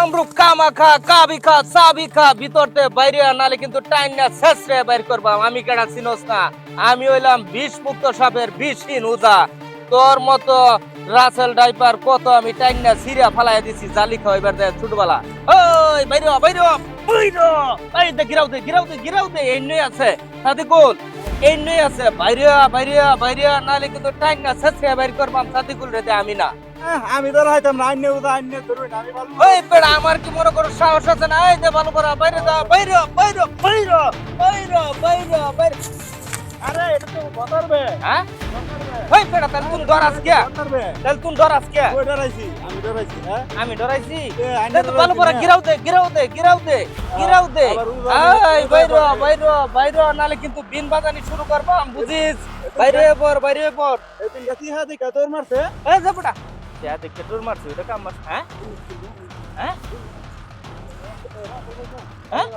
কামরূপ কামা খা কাবি কামাখা, কাবিখা, সাবিখা, ভিতরতে বাইরে নালে কিন্তু টাইম না শেষরে বাইর করবাম। আমি কেডা চিনোস না? আমি হইলাম বিষ মুক্ত সাপের বিষহীন উজা। তোর মতো রাসেল ডাইপার কত আমি টাইম না সিরিয়া ফালাই দিছি, জালি খাওয়াইবার দেয় ছোটবেলা। ওই, বাইরে বাইরে বাইরে। এই দে, গিরাও দে গিরাও দে দে, এই নই আছে। সাথে কোন এই নই আছে। বাইরে বাইরে বাইরে নালে কিন্তু টাইম না শেষরে বাইর করবাম সাথে কুল রে দে, আমি না। আমি তো রাইতাম না আইনে উদা আইনে ধরুন আমি ভালো ওই পেড়া আমার কি মনে করো সাহস আছে না এই দে ভালো করা বাইরে যা বাইরে বাইরে বাইরে বাইরে বাইরে বাইরে আরে এটা তো বদরবে হ্যাঁ ওই পেড়া তাহলে তুমি ডরাস কে তাহলে তুমি ডরাস কে ওই ডরাইছি আমি ডরাইছি হ্যাঁ আমি ডরাইছি তাহলে তো ভালো করে গিরাও দে গিরাও দে গিরাও দে গিরাও বাইরে। বাইরে বাইরে নালে কিন্তু বিন বাজানি শুরু করব বুঝিস বাইরে পর বাইরে পর এদিন গেছি হ্যাঁ দেখা তোর মারছে এই যে পেড়া ওটা কাম মারছি। হ্যাঁ? হ্যাঁ? হ্যাঁ?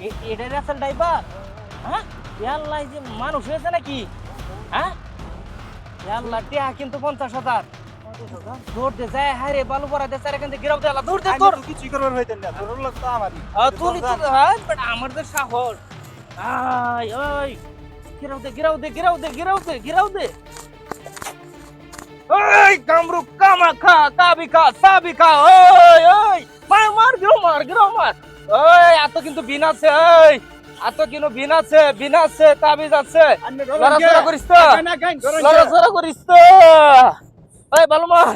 এ- এটাই রাসেল ড্রাইভার? হ্যাঁ? ইয়াল্লাই যে মানুষ হয়েছে নাকি? হ্যাঁ? ইয়াল্লা টিয়া কিন্তু পঞ্চাশ হাজার। দৌড়তে যায় হায় রে বালু পড়া দেশে এখান থেকে গিরাও দৌড়তে আমি তোর। তো কিছুই করবার হইতেন না তোর লোক তো আমারই। তুলি তো হ্যাঁ বাট আমার তো সাহস। আই ওই গিরাও দে গিরাও দে গিরাও দে গিরাও দে গিরাও দে। ওই কামরু কামা খা কাবি খা সাবি খা ওই ওই মার মার গিরাও মার গিরাও মার। ওই এত কিন্তু বিন আছে ওই এত কিন্তু বিন আছে বিন আছে তাবিজ আছে। লড়াচড়া করিস তো। লড়াচড়া করিস তো। ওই ভালো মার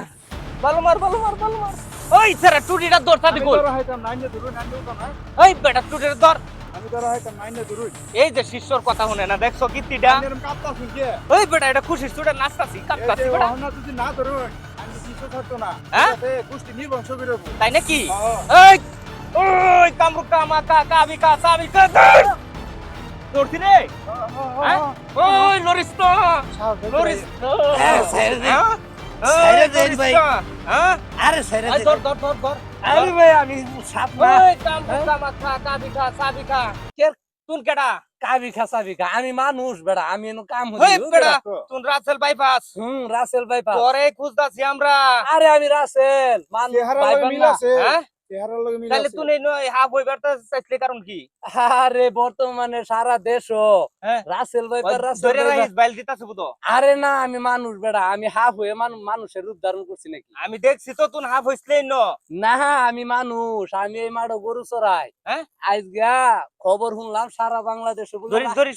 ভালো মার ভালো মার ভালো মার ওই স্যার টুটিটা দৌড় আমি গোল ওই বেটা টুটির দর এই যে শিষ্যর কথা শুনে না দেখছ কীর্তিটা? ওই বেটা এটা খুশি স্টুডেন্ট নাচতাছি কাঁপতাছি বেটা। যদি না ধরুন আমি কিছু থাকতো না। হ্যাঁ? গোষ্ঠী নির্বংশ করে তাই নাকি। এই ওই কামরু কামা কা কাবি কা সাবি কা রে। হ্যাঁ? ওই লরিস তো লরিস হ্যাঁ, হ্যাঁ? হ্যাঁ? আরে ধর ধর ধর। আরে ভাই আমি সাপ না। ওই কামরু কামা খা কাবি খা সাবি খা। কে তুন কেডা? কাবি খাসা খা। আমি মানুষ বেড়া আমি এনো কাম ওই হই বেটা তুন রাসেল বাইপাস। হুম রাসেল ভাই পা তোরে খুঁজতাছি আমরা। আরে আমি রাসেল মানুষ বাইপাস ভাই লগে পান মিল না। আছে। হ্যাঁ? তাহলে আছে। তুই নয় হাফ চাইছিলে কারণ কি? আরে বর্তমানে সারা দেশ হ্যাঁ। রাসেল ভাই রাসেল ধরে ভাই পা। রাখিস বাইল দিতাছে বুতো আরে না আমি মানুষ বেড়া আমি হাফ হয়ে মানুষের রূপ ধারণ করছি নাকি? আমি দেখছি তো তুই হাফ হইছলে ন। আমি মানুষ আমি এই মাঠে গরু চড়াই। হ্যাঁ? আজ গা খবর শুনলাম সারা বাংলাদেশে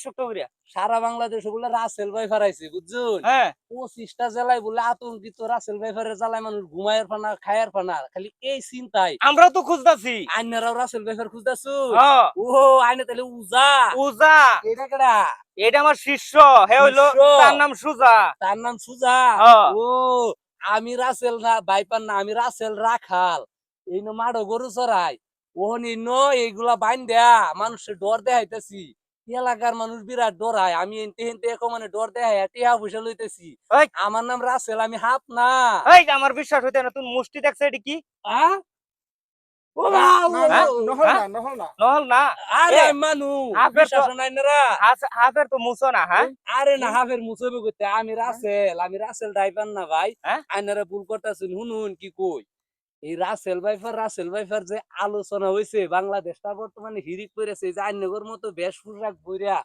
শক্ত করিয়া। সারা বাংলাদেশে বলে রাসেল ভাই ফারাইছে বুঝছুন? হ্যাঁ। পঁচিশটা জেলায় বলে আতঙ্কিত রাসেল ভাইফারের জ্বালায় মানুষ ঘুমায়ের ফানা খায়ের ফানা খালি এই চিন্তাই। আমরাও তো খুঁজতাছি। আইনারাও রাসেল ভাইফার খুঁজতেছু? হ্যাঁ ও আইনে তাহলে উজা। উজা। এটা কেডা? এটা আমার শিষ্য। হে হইল তার নাম সুজা। তার নাম সুজা। ও আমি রাসেল না ভাইপার না আমি রাসেল রাখাল। এই নো মাড়ো গরু চড়াই। ওহনি ন এইগুলা বাইন দেয়া মানুষের ডর দেখাইতেছি। এলাকার মানুষ বিরাট ডরায় আমি এনতে হেনতে এখন মানে ডর পয়সা লইতেছি। আমার নাম রাসেল আমি হাফ না। এই আমার বিশ্বাস হইতে না তুই মুষ্টি দেখছ এটা কি? হ্যাঁ? আমি রাসেল আমি রাসেল ড্রাইভার না ভাই। হ্যাঁ? আইনারা ভুল করতেছেন শুনুন কি কই। এই রাসেল ভাইফার রাসেল ভাইফার যে আলোচনা হয়েছে বাংলাদেশটা বর্তমানে হিরিক করেছে যে আইনগর মতো বেশ পোশাক বইরা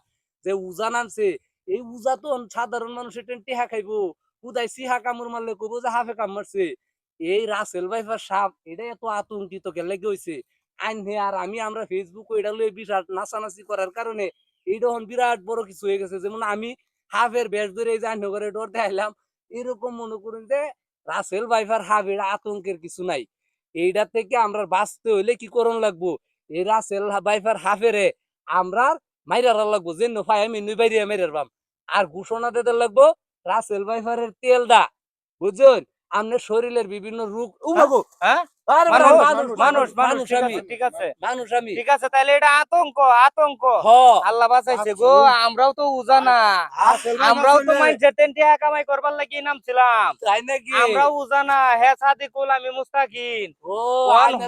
যে উজা নামছে, এই উজা তো সাধারণ মানুষের কামড় মারলে কবো যে হাফে এই রাসেল ভাইফার সাপ, এটা এত আতঙ্কিত হয়েছে আইন হে আর আমি, আমরা ফেসবুক এটা লয়ে বিরাট নাচানাচি করার কারণে এইটা বিরাট বড় কিছু হয়ে গেছে। যেমন আমি হাফের বেশ ধরে এই যে আইনগরে ডর দেখাইলাম, এরকম মনে করুন যে রাসেল ভাইফার এটা আতঙ্কের কিছু নাই। এইটা থেকে আমরা বাঁচতে হইলে কি করণ লাগবো? এই রাসেল ভাইফার হাফেরে আমরা মাইরার লাগবো যে নফাই আমি নুই বাইরে মাইরার বাম আর ঘোষণা দিতে লাগবো রাসেল ভাইফারের তেলটা বুঝছেন? আপনার শরীরের বিভিন্ন রোগ ও হ্যাঁ? মারো, মানুষ মানুষ মানুষ মানুষ ঠিক আমি। ঠিক আছে। মানুষ আমি। ঠিক আছে তাহলে এটা আতঙ্ক আতঙ্ক। আল্লাহ বাঁচাইছে গো আমরাও তো উজানা আমরাও তো বাঁচাইলে- মাইন্ডসেট টাকা কামাই করবার লাগি নামছিলাম। তাই নাকি? আমরাও উজানা হে সাদিকুল আমি মুস্তাকিন ও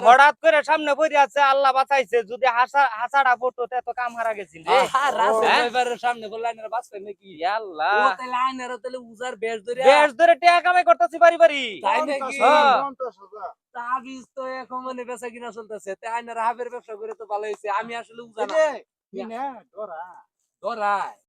হঠাৎ করে সামনে বইরে আছে আল্লাহ বাঁচাইছে যদি হাসা হাসাড়া পড়তো তে তো কাম হারা গেছিল রে। আহা, রাসেল হ্যাঁ? সামনে বললে বাঁচবে নাকি? আল্লাহ। ও তাহলে উজার বেশ ধরে বেশ ধরে টাকা কামাই করতেছি বাড়ি বাড়ি। তাই নাকি? তাবিজ তো এখন মানে বেচা কিনা চলতেছে। তাই আইনার হাবের ব্যবসা করে তো ভালো হয়েছে। আমি আসলে উজানা। ধরা। ধরায়।